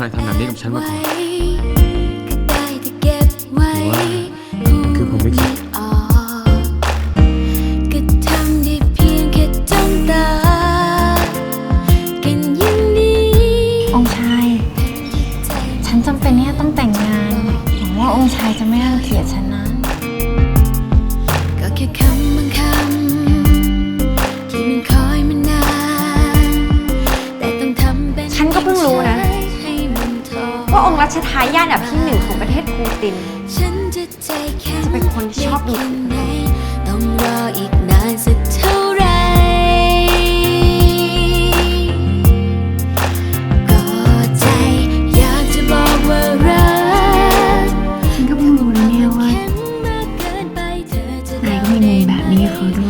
เคยมีใครทำแบบนี้กับฉันมาก่อนได้แต่เก็บไว้คือผมไม่คิดออกก็ทำได้เพียงแค่จ้องตากันอย่างนี้องค์ชาย ฉันจำเป็นที่จะต้องแต่งงานหวังว่าองค์ชายจะไม่รังเกียจฉันนะก็แค่คำ รัชทายาทอันดับที่หนึ่งของประเทศปูติน ฉันจะใจแข็งจะเป็นคนที่ชอบดูถูกได้แค่ไหนต้องรออีกนานสักเท่าไหรก็ใจอยากจะบอกว่ารักฉันก็เพิ่งรู้นะเนี่ยว่าแข็งมากเกินไปเธอจะ นายก็มีมุมแบบนี้กับเขาด้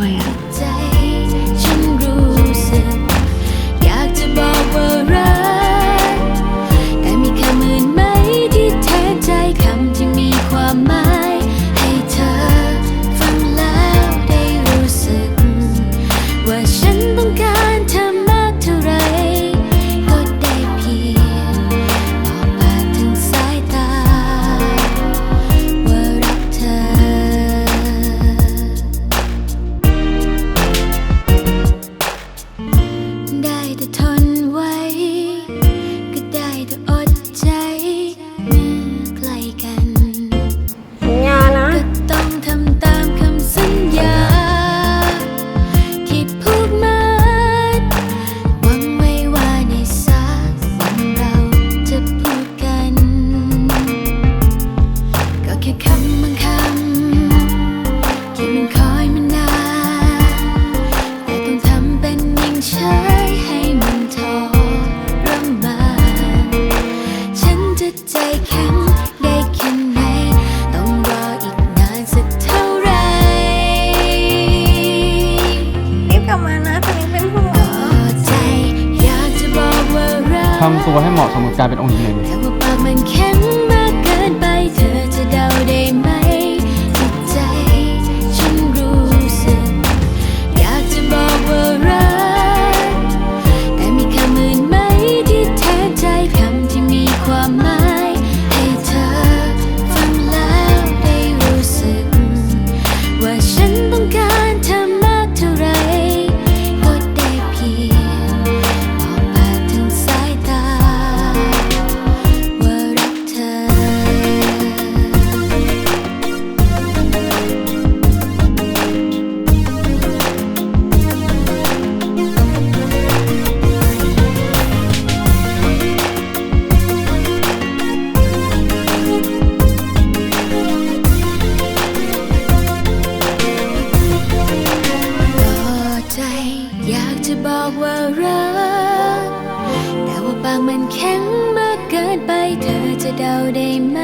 วย ทำตัวให้เหมาะสมกับการเป็นองค์หญิงหนึ่งแว่ารัก แต่ว่าปากมันแข็งมากเกินไปเธอจะเดาได้ไหม